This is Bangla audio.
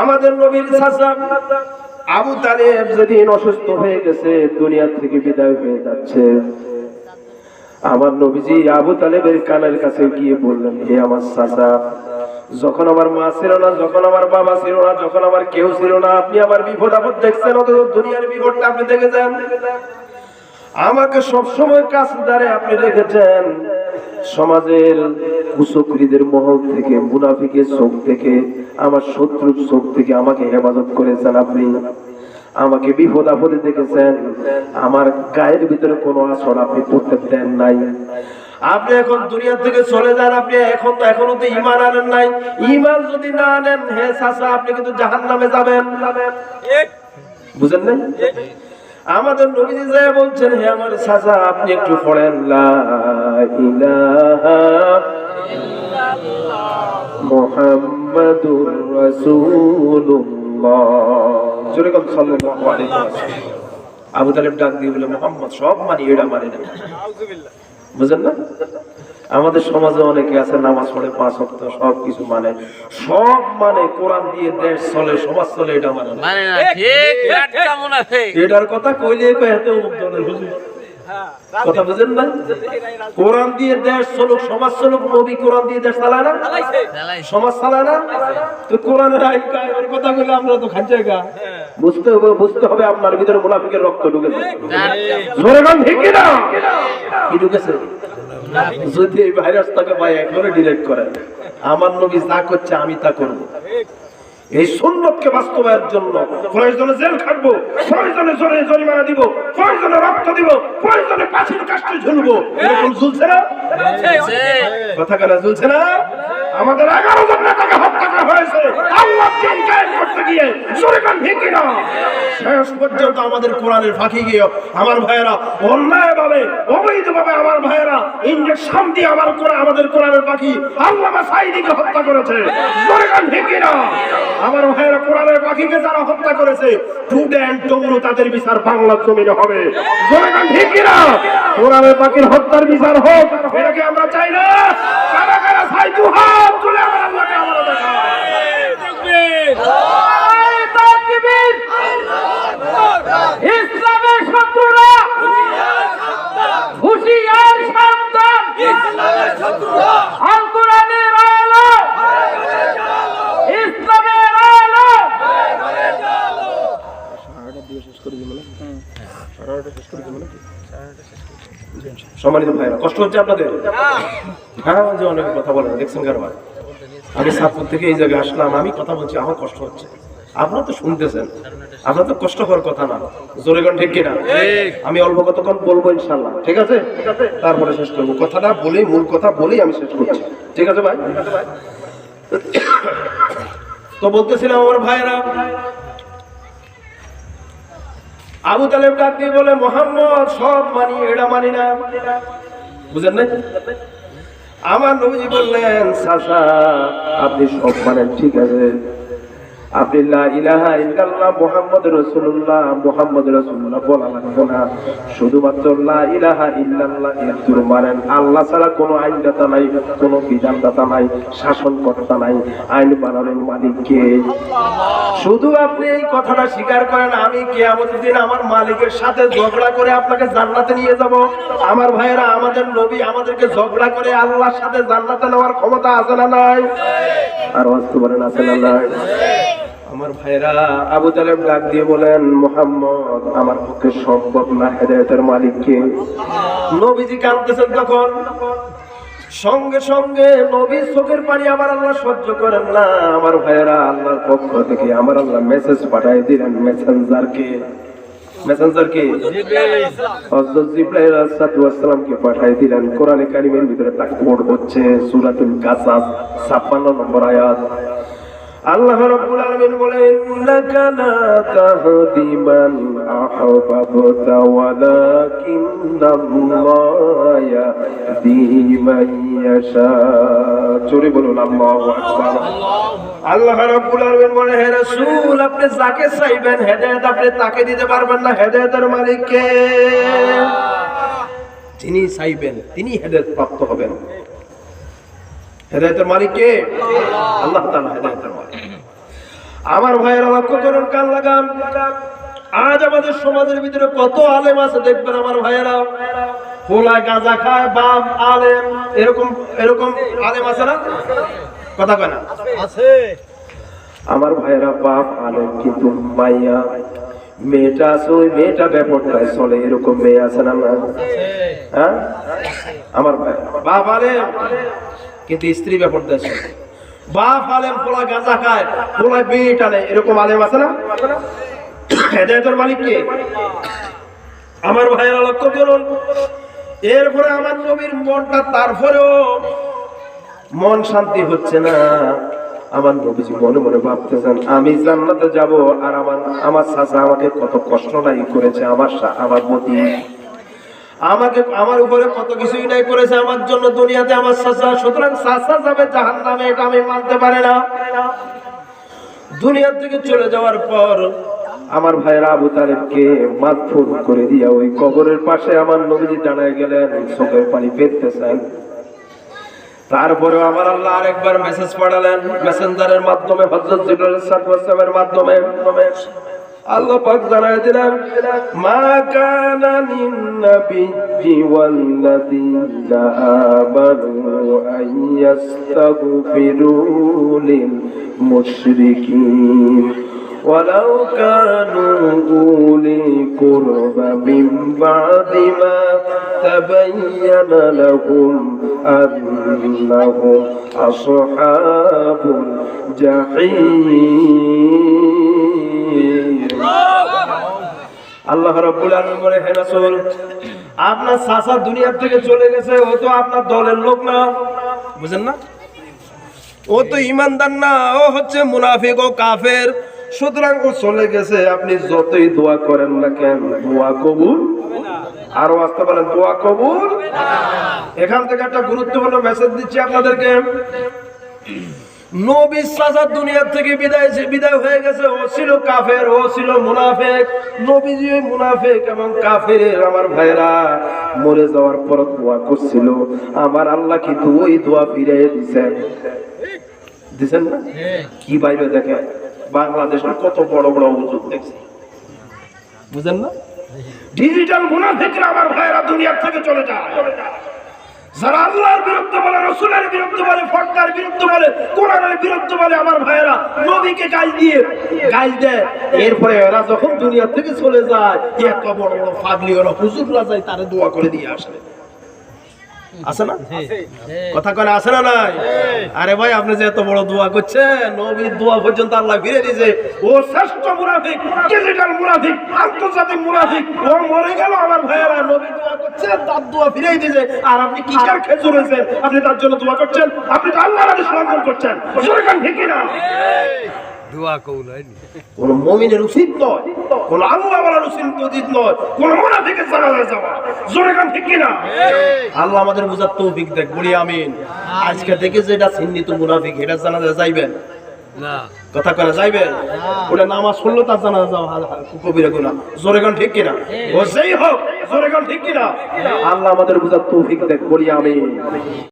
আমাদের নবীর আবু তালেব যেদিন অসুস্থ হয়ে গেছে, দুনিয়া থেকে বিদায় হয়ে যাচ্ছে। আমার নবীজি আবু তালেবের কানের কাছে গিয়ে বললেন, হে আমার চাচা যখন আমার মা ছিল না, যখন আমার বাবা ছিল না, যখন আমার কেউ ছিল না, আপনি আমার বিপদ আপদ দেখছেন অত দুনিয়ার বিপদটা আপনি দেখেছেন? আমাকে সবসময় কাছ দ্বারে আপনি রেখেছেন সমাজের কুচক্রীদের মহল থেকে, মুনাফিকের চোখ থেকে, আমার শত্রুর চোখ থেকে আমাকে হেফাজত করেছেন আপনি। আমাকে বিপদ আপদে দেখেছেন। আমার গায়ের ভিতরে কোনো আসর আপনি করতে দেন নাই। আপনি এখন দুনিয়া থেকে চলে যান, আপনি এখন তো এখনও তো ইমান আনেন নাই। ইমান যদি না আনেন, হে চাচা, আপনি কিন্তু জাহান নামে যাবেন। বুঝেন না আমাদের নবীজি যায় বলছেন, হে আমার চাচা, আপনি একটু পড়েন আবু তালেব ডাক দিয়ে বলে মোহাম্মদ, সব মানি এটা মানে না বুঝেন না? আমাদের সমাজে অনেকে আছে নামাজ পড়ে পাঁচ সপ্তাহ সব কিছু মানে সব মানে কোরআন দিয়ে দেশ চলে সমাজ চলে এটা মানে মানে না ঠিক এটার কথা কইলে কয় এত হুজুর। কথা বুঝেন না? কোরআন দিয়ে দেশ চলুক সমাজ চলুক নবী কোরআন দিয়ে দেশ চালায় না? সমাজ চালায় না? তো কোরআনের আইন কায়েমের কথা বলে আমরা তো খান জায়গা বুঝতে হবে বুঝতে হবে আপনার ভিতরে মুনাফিকের রক্ত ঢুকেছে। জোরে গান ঠিক না কি ঢুকেছে যদি এই ভাইরাসটাকে ভাই একবারে ডিলিট করেন আমার নবী যা করছে আমি তা করব। এই সুন্নতকে বাস্তবায়ের জন্য প্রয়োজনে জেল খাটবো প্রয়োজনে জোরে জরিমানা দিব প্রয়োজনে রক্ত দিব প্রয়োজনে পাঁচিল কাষ্টে ঝুলবো। এরকম ঝুলছে না? কথা কেন ঝুলছে না? আমাদের এগারো জন নেতাকে হত্যা করা হয়েছে। আল্লাহ দিন কায়েম করতে গিয়ে জোরে কান ভেঙে না। শেষ পর্যন্ত আমাদের কোরআনের ফাঁকি গিয়ে আমার ভাইয়েরা অন্যায় ভাবে অবৈধ ভাবে আমার ভাইয়েরা ইঞ্জেকশন দিয়ে আমার কোরআন আমাদের কোরআনের পাখি আল্লামা সাইদিকে হত্যা করেছে। জোরে কান ভেঙে না। আমার ভাইয়েরা কোরআনের পাখিকে যারা হত্যা করেছে টুডে অ্যান্ড টুমরো তাদের বিচার বাংলার জমিনে হবে। জোরে কান ভেঙে না। কোরআনের পাখির হত্যার বিচার হোক এটাকে আমরা চাই না কারা কারা সাই দু হাত তুলে আমার আল্লাহকে আমরা দেখা ইসলামের শত্রুরা হুশিয়ার সাবধান আল কোরআনের আলো ইসলামের আলো সম্মানিত ভাইরা, কষ্ট হচ্ছে আপনাদের? হ্যাঁ যে অনেক কথা বলেন দেখছেন কারবার আমি সাতপুর থেকে এই জায়গায় আসলাম, আমি কথা বলছি, আমার কষ্ট হচ্ছে। আপনারা তো শুনতেছেন, আপনার তো কষ্ট হওয়ার কথা না। জোরে গান ঠিক কিনা? আমি অল্প কতক্ষণ বলব ইনশাল্লাহ ঠিক আছে? তারপরে শেষ করব। কথাটা বলেই, মূল কথা বলেই আমি শেষ করছি। ঠিক আছে ভাই? তো বলতেছিলাম আমার ভাইরা আবু তালেব ডাক দিয়ে বলে, মোহাম্মদ, সব মানি এটা মানি না। বুঝেন না আমার নবীজি বললেন সাসা আপনি সব মানেন, ঠিক আছে। আপনি ইলাহা ইল্লাল্লাহ মুহাম্মদ রাসূলুল্লাহ মুহাম্মদ রাসূলুল্লাহ বলা শুধুমাত্র ইলাহা ইল্লাল্লাহ একটু আল্লাহ ছাড়া কোনো আইনদাতা নাই, কোনো বিধানদাতা নাই, শাসনকর্তা নাই, আইন বানানোর মালিক কে? শুধু আপনি এই কথাটা স্বীকার করেন, আমি কিয়ামতের দিন আমার মালিকের সাথে ঝগড়া করে আপনাকে জান্নাতে নিয়ে যাব। আমার ভাইয়েরা, আমাদের নবী আমাদেরকে ঝগড়া করে আল্লাহর সাথে জান্নাতে নেওয়ার ক্ষমতা আছে না নাই? আর বাস্তব বলেন আছে না নাই? আমার ভাইরা আবু তালেব ডাক দিয়ে বলেন, মোহাম্মদ, আমার পক্ষে সম্ভব না হেদায়তের মালিককে। নবীজি কাঁদতেছেন তখন। সঙ্গে সঙ্গে নবীর চোখের পানি আমার আল্লাহ সহ্য করেন না। আমার ভাইয়েরা আল্লাহর পক্ষ থেকে আমার আল্লাহ মেসেজ পাঠাই দিলেন মেসেঞ্জারকে মেসেঞ্জারকে হযরত জিবরাইল আলাইহিস পাঠাই দিলেন। কোরআনে কারিমের ভিতরে তা কোড হচ্ছে সূরাতুল কাসাস 56 নম্বর আয়াত। আল্লাহ রাব্বুল আলামিন বলেন, ইন্নাকা লা তাহদি মান আহবাবতা ওয়ালাকিন্নাল্লাহ ইয়াহদি মান ইয়াশা। জোরে বলুন, আল্লাহু আকবার। আল্লাহ রাব্বুল আলামিন বলেন হে রাসূল, আপনি যাকে চাইবেন, হেদায়েত আপনি তাকে দিতে পারবেন না। হেদায়েতের মালিক কে? তিনি চাইবেন তিনি হেদায়েত প্রাপ্ত হবেন। হেদায়েতের মালিক কে? আল্লাহ তাআলা হেদায়েতের মালিক। আমার ভাইয়েরা লক্ষ্য করুন কান লাগান। আজ আমাদের সমাজের ভিতরে কত আলেম আছে দেখবেন আমার ভাইয়েরা। খোলা গাঁজা খায় বাপ আলেম। এরকম এরকম আলেম আছে না? কথা কয় না? আছে। আমার ভাইয়েরা বাপ আলেম কিন্তু মাইয়া। মেয়েটা আছে ওই মেয়েটা ব্যাপারটায় চলে এরকম মেয়ে আছে না না হ্যাঁ? আমার ভাই বাপ আলেম। কিন্তু স্ত্রী ব্যাপারটা বাপ আলেম, পোলা গাঁজা খায় পোলা বিয়ে টানে, এরকম আলেম আছে না? হেদায়তের মালিক কে? আমার ভাইয়েরা লক্ষ্য করুন। এরপরে আমার নবীর মনটা, তারপরেও মন শান্তি হচ্ছে না। আমার নবীজি মনে মনে ভাবতেছেন, আমি জান্নাতে যাব আর আমার আমার চাচা আমাকে কত কষ্ট নাই করেছে, আমার আমার প্রতি। আমাকে, আমার উপরে কত কিছুই নাই করেছে আমার জন্য দুনিয়াতে আমার চাচা সুতরাং চাচা যাবে জাহান নামে এটা আমি মানতে পারি না। দুনিয়া থেকে চলে যাওয়ার পর আমার ভাইয়ের আবু তালেবকে মাতফুর করে দিয়া ওই কবরের পাশে আমার নবীজি জানায় গেলেন, চোখের পানি পেতেছেন তারপরে আমার আল্লাহ আরেকবার মেসেজ পাঠালেন মেসেঞ্জারের মাধ্যমে, হযরত জিবরাইল সাল্লাল্লাহু মাধ্যমে। আল্লাহ পাক জানায় দিলেন মা কানা লিন নাবিয়্যি ওয়াল্লাযীনা আমানু আন ইয়াস্তাগফিরু লিল মুশরিকিন ولو كانوا أولي قربى من بعد ما تبين لهم أنهم أصحاب الجحيم আল্লাহ রাব্বুল আলামিন বলে, হে রাসূল, আপনার চাচা দুনিয়া থেকে চলে গেছে, ও তো আপনার দলের লোক না। বুঝেন না? ও তো ইমানদার না, ও হচ্ছে মুনাফিক, ও কাফের। সুতরাং ও চলে গেছে, আপনি যতই দোয়া করেন না কেন, দোয়া কবুল? আরও আসতে পারেন দোয়া কবুল? এখান থেকে একটা গুরুত্বপূর্ণ মেসেজ দিচ্ছি আপনাদেরকে। নবী সাজা দুনিয়া থেকে বিদায় বিদায় হয়ে গেছে। ও ছিল কাফের, ও ছিল মুনাফেক। নবীজি মুনাফেক এবং কাফের আমার ভাইরা মরে যাওয়ার পর দোয়া করছিল। আমার আল্লাহ কিন্তু ওই দোয়া ফিরে দিছেন। দিছেন না? কি বাইরে দেখে? বাংলাদেশের কত বড় বড় হুজুর দেখছি। বুঝেন না? ডিজিটাল মুনাফিকরা আমার ভাইরা দুনিয়ার থেকে চলে যায়। যারা আল্লাহর বিরুদ্ধে বলে, রসুলের বিরুদ্ধে বলে ফটকার বিরুদ্ধে বলে, কোরআনের বিরুদ্ধে বলে, আমার ভাইয়েরা নবীকে গাল দিয়ে, গাল দেয়। এরপরে এরা যখন দুনিয়া থেকে চলে যায় এত বড় বড় ফাগলি ওরা হুজুররা যায়, তারা দোয়া করে দিয়ে আসে। আছে না? কথা কলে আছে না নাই? আরে ভাই আপনি যে এত বড় দোয়া করছেন নবীর দোয়া পর্যন্ত আল্লাহ ফিরে দিয়েছে। ও শ্রেষ্ঠ মুনাফিক ডিজিটাল মুনাফিক আন্তর্জাতিক মুনাফিক ও মরে গেল আমার ভাইয়েরা নবী দোয়া করছে তার দোয়া ফিরেই দিয়েছে। আর আপনি কিসের খেজুর হয়েছেন আপনি তার জন্য দোয়া করছেন? আপনি তো আল্লাহর আদেশ লঙ্ঘন করছেন। সরকার ঠিক না দোয়া কৌল হয়নি কোন মমিনের উচিত নয় কোন আল্লাহ বলার উচিত উচিত নয় কোন মুনাফিকের জানাজা যাওয়া। জোরে কান ঠিক কিনা? আল্লাহ আমাদের বুঝার তৌফিক দেখ বলি আমিন। আজকে থেকে যেটা চিহ্নিত মুনাফিক এটা জানাজা যাইবেন? না। কথা কেনা যাইবেন? ওটা নামাজ পড়ল তার জানা যাও কবিরা জোরে গান ঠিক কিনা? ও যেই হোক জোরে গান ঠিক কিনা? আল্লাহ আমাদের বুঝার তৌফিক দেখ বলি আমিন।